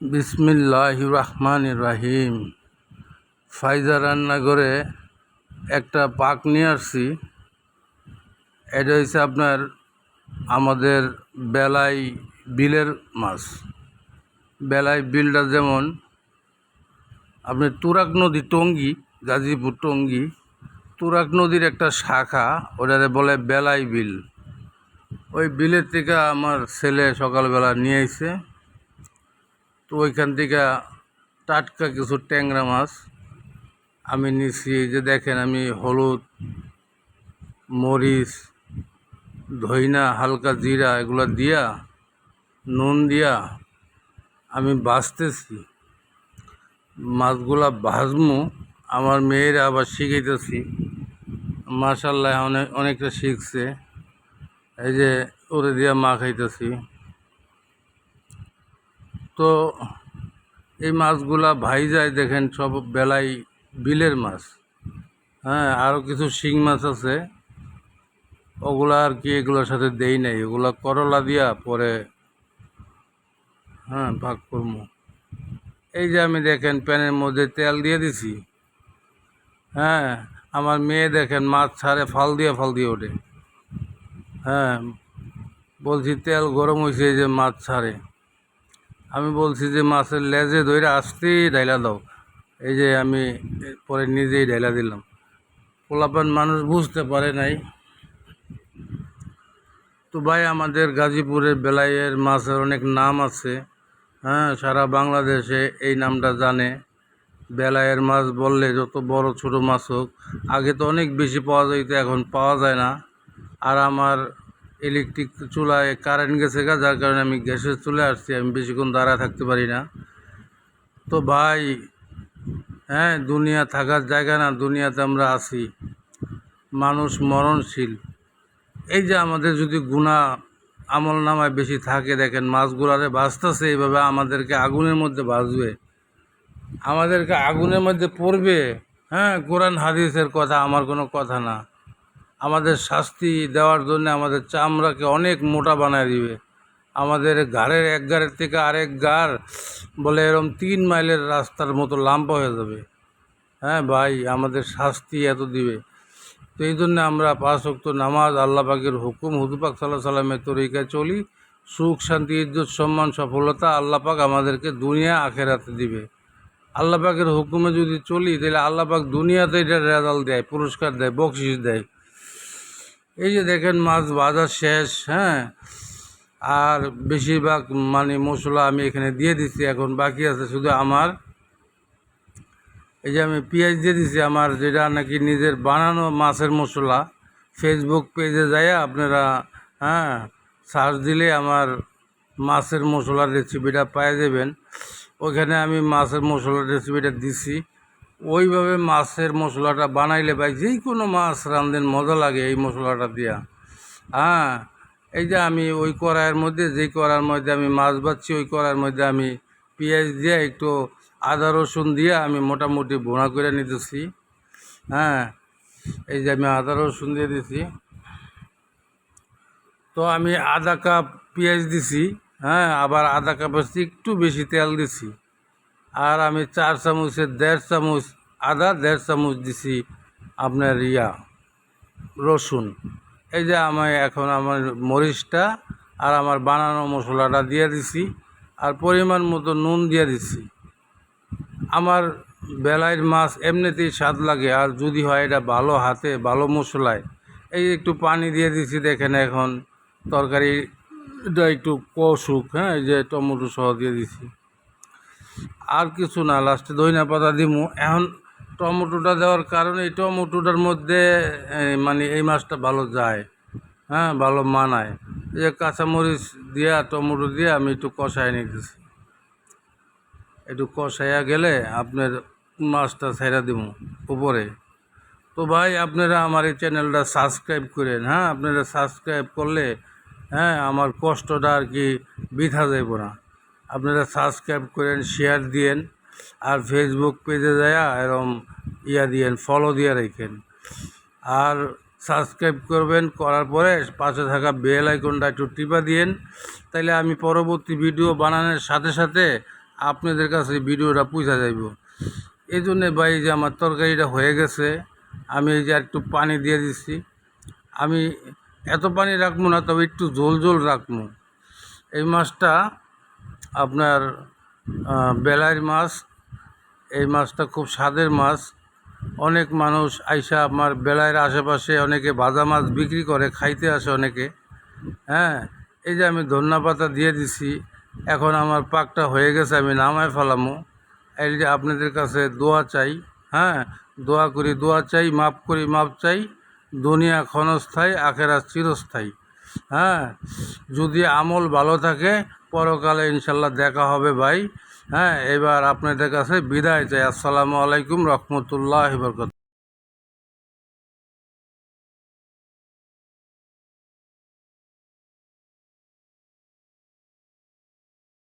বিসমিল্লাহ রহমান রাহিম। ফাইজা রান্নাঘরে একটা পাক নিয়ে আসছি। এটা হচ্ছে আপনার আমাদের বেলাই বিলের মাছ। বেলাই বিলটা যেমন, আপনি তুরাক নদী টঙ্গী, গাজীপুর টঙ্গি, তুরাক নদীর একটা শাখা, ওটারে বলে বেলাই বিল। ওই বিলের থেকে আমার ছেলে সকালবেলা নিয়ে এসে তো ওইখান থেকে টাটকা কিছু ট্যাংরা মাছ আমি নিছি এই যে দেখেন আমি হলুদ, মরিচ, ধইনা, হালকা জিরা এগুলো দিয়া, নুন দিয়া আমি বাছতেছি মাছগুলা ভাজমু। আমার মেয়েরা আবার শিখাইতেছি। মাশাল্লাহ অনেক, অনেকটা শিখছে। এই যে ওরে দিয়া মা খাইতেছি। তো এই মাছগুলা ভাই যায় দেখেন, সব বেলাই বিলের মাছ। হ্যাঁ আরও কিছু শিং মাছ আছে। ওগুলা আর কি এগুলোর সাথে দেই নাই। ওগুলা করলা দিয়া পরে হ্যাঁ ভাগ করব এই যে আমি দেখেন, প্যানের মধ্যে তেল দিয়ে দিছি। হ্যাঁ আমার মেয়ে দেখেন, মাছ ছাড়ে ফাল দিয়ে ফাল দিয়ে ওঠে। হ্যাঁ বলছি তেল গরম হয়েছে এই যে মাছ ছাড়ে। আমি বলছি যে মাছের লেজে ধরে আসতেই ডাইলা দাও। এই যে আমি পরে নিজেই ডাইলা দিলাম। পোলাপান মানুষ বুঝতে পারে নাই। তো ভাই, আমাদের গাজীপুরের বেলাইয়ের মাছের অনেক নাম আছে। হ্যাঁ সারা বাংলাদেশে এই নামটা জানে। বেলাইয়ের মাছ বললে যত বড় ছোট মাছ হোক, আগে তো অনেক বেশি পাওয়া যাইতো, এখন পাওয়া যায় না। আর আমার ইলেকট্রিক চুলায় কারেন্ট গেছে গা, যার কারণে আমি গ্যাসের চলে আসছি, আমি বেশিক্ষণ দাঁড়া থাকতে পারি না। তো ভাই হ্যাঁ দুনিয়া থাকার জায়গা না, দুনিয়াতে আমরা আছি। মানুষ মরণশীল। এই যে আমাদের যদি গুণা আমল নামায় বেশি থাকে, দেখেন মাছগুলারে বাঁচতেছে এইভাবে আমাদেরকে আগুনের মধ্যে বাঁচবে আমাদেরকে আগুনের মধ্যে পড়বে। হ্যাঁ কোরআন হাদিসের কথা, আমার কোনো কথা না। আমাদের শাস্তি দেওয়ার জন্য আমাদের চামড়াকে অনেক মোটা বানায় দিবে। আমাদের ঘাড়ের এক গাড়ের থেকে আরেক গাড় বলে এরকম তিন মাইলের রাস্তার মতো লাম্বা হয়ে যাবে। হ্যাঁ ভাই, আমাদের শাস্তি এত দিবে। তো এই জন্য আমরা পাঁচ অক্ত নামাজ, আল্লাহ পাকের হুকুম হুদুপাক সাল্লাহ সাল্লামের তরিকায় চলি। সুখ, শান্তি, ইজ্জত, সম্মান, সফলতা আল্লাহ পাক আমাদেরকে দুনিয়া, আখেরাতে দিবে। আল্লাহ পাকের হুকুমে যদি চলি, তাহলে আল্লাহ পাক দুনিয়াতে এটা রেজাল্ট দেয়, পুরস্কার দেয় বকশিস দেয়। এই যে দেখেন মাছ বাজার শেষ হ্যাঁ? আর বেশিরভাগ মানে মশলা আমি এখানে দিয়ে দিচ্ছি এখন বাকি আছে শুধু আমার। এই যে আমি পেঁয়াজ দিয়ে দিছি, আমার যেটা নাকি নিজের বানানো মাছের মশলা। ফেসবুক পেজে যায় আপনারা হ্যাঁ সার্চ দিলে আমার মাছের মশলার রেসিপিটা পাই যাবেন। ওখানে আমি মাছের মশলার রেসিপিটা দিছি। ওইভাবে মাছের মশলাটা বানাইলে ভাই যেই কোনো মাছ রান্ধেন মজা লাগে এই মশলাটা দিয়া। হ্যাঁ এই যে আমি ওই কড়াইয়ের মধ্যে, যেই কড়াইয়ের মধ্যে আমি মাছ বাচ্ছি ওই কড়াইয়ের মধ্যে আমি পেঁয়াজ দিয়ে একটু আদা রসুন দিয়ে আমি মোটামুটি ভোনা করে নিতেছি। হ্যাঁ এই যে আমি আদা রসুন দিয়ে দিছি। তো আমি আধা কাপ পেঁয়াজ দিছি হ্যাঁ আবার আধা কাপের একটু বেশি তেল দিছি। আর আমি চার চামচের দেড় চামচ, আদা, দেড় চামচ দিছি আপনার ইয়া, রসুন। এই যে আমি এখন আমার মরিচটা আর আমার বানানো মশলাটা দিয়ে দিছি আর পরিমাণ মতো নুন দিয়ে দিছি। আমার বেলাইয়ের মাছ এমনিতেই স্বাদ লাগে আর যদি হয় এটা ভালো হাতে, ভালো মশলায়। এই একটু পানি দিয়ে দিছি, দেখেন এখন তরকারিটা একটু কষুক হ্যাঁ এই যে টমেটো সহ দিয়ে দিছি। আর কিছু না লাস্টে দইনা পাতা দিমু। এখন টমেটোটা দেওয়ার কারণে এই টমেটোটার মধ্যে মানে এই মাছটা ভালো যায় হ্যাঁ ভালো মানায়। এই যে কাঁচামরিচ দিয়া, টমেটো দিয়ে আমি একটু কষায় নিতেছি। একটু কষাইয়া গেলে আপনার মাছটা ছেড়ে দিব উপরে। তো ভাই, আপনারা আমার এই চ্যানেলটা সাবস্ক্রাইব করেন হ্যাঁ? আপনারা সাবস্ক্রাইব করলে হ্যাঁ আমার কষ্টটা আর কি বৃথা যাইব না। আপনারা সাবস্ক্রাইব করেন শেয়ার দিয়েন, আর ফেসবুক পেজে যায় এরম ইয়া দিয়েন ফলো দিয়ে রেখেন। আর সাবস্ক্রাইব করবেন, করার পরে পাশে থাকা বেল আইকনটা একটু টিপা দিয়েন। তাইলে আমি পরবর্তী ভিডিও বানানোর সাথে সাথে আপনাদের কাছে ভিডিওটা পৌঁছা যাইব। এই জন্যে ভাই যে আমার তরকারিটা হয়ে গেছে, আমি এই যে একটু পানি দিয়ে দিচ্ছি। আমি এত পানি রাখব না, তবে একটু ঝোল ঝোল রাখব। এই মাছটা আপনার আহ, বেলাইর মাছ এই মাছটা খুব স্বাদের মাছ। অনেক মানুষ আইসা আমার বেলায়ের আশেপাশে অনেকে ভাজা মাছ বিক্রি করে খাইতে আসে অনেকে। হ্যাঁ এই যে আমি ধন্যা পাতা দিয়ে দিছি এখন আমার পাকটা হয়ে গেছে আমি নামায় ফেলামো। এই যে আপনাদের কাছে দোয়া চাই হ্যাঁ দোয়া করি দোয়া চাই মাপ করি মাপ চাই। দুনিয়া ক্ষণস্থায়ী আখেরা চিরস্থায়ী। হ্যাঁ যদি আমল ভালো থাকে পরকালে ইনশাল্লাহ দেখা হবে ভাই। হ্যাঁ এবার আপনাদের কাছে বিদায় চাই। আসসালামু আলাইকুম রহমতুল্লাহ বরকত